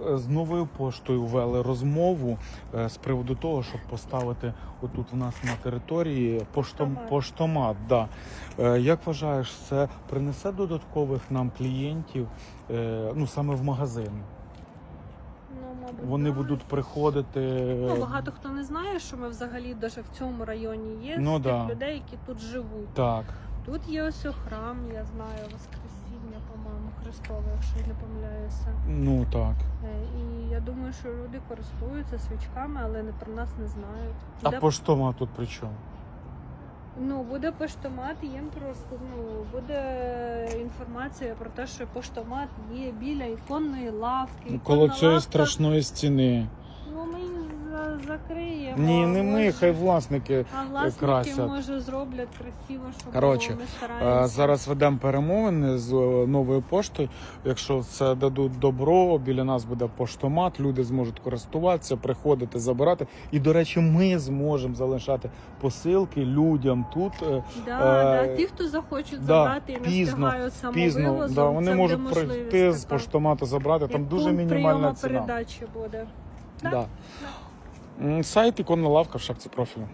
з новою поштою ввели розмову е, з приводу того, щоб поставити отут у нас на території поштом, Поштомат. Да. Е, Як вважаєш, це принесе додаткових нам клієнтів е, ну саме в магазин? Ну, Вони будуть приходити. Ну, багато хто не знає, що ми взагалі навіть в цьому районі є Ну, тих да. людей, які тут живуть. Так. Тут є ось храм, я знаю, Воскресіння, по-моєму, якщо я не помиляюся. Ну так. Е, І я думаю, що люди користуються свічками, але не про нас не знають. А Де- поштомат тут при чому? Ну, буде поштомат, їм просто ну, буде інформація про те, що поштомат є біля іконної лавки. Коло цієї лавка, страшної стіни. Закриємо. Ні, не ми, хай власники. А власники, красять. може, зроблять красиво, щоб Коротше, було, ми стараємося. Зараз ведемо перемовини з е, новою поштою. Якщо це дадуть добро, біля нас буде поштомат, люди зможуть користуватися, приходити, забирати. І, до речі, ми зможемо залишати посилки людям тут. е, Да, Е, да, ті, хто захочуть да, забрати і не встигають Пізно самовивозом, да, вони це можуть прийти з поштомату забрати. Там дуже мінімальна ціна. передачі буде. Да. Да. Сайт іконна лавка в шапці профілю.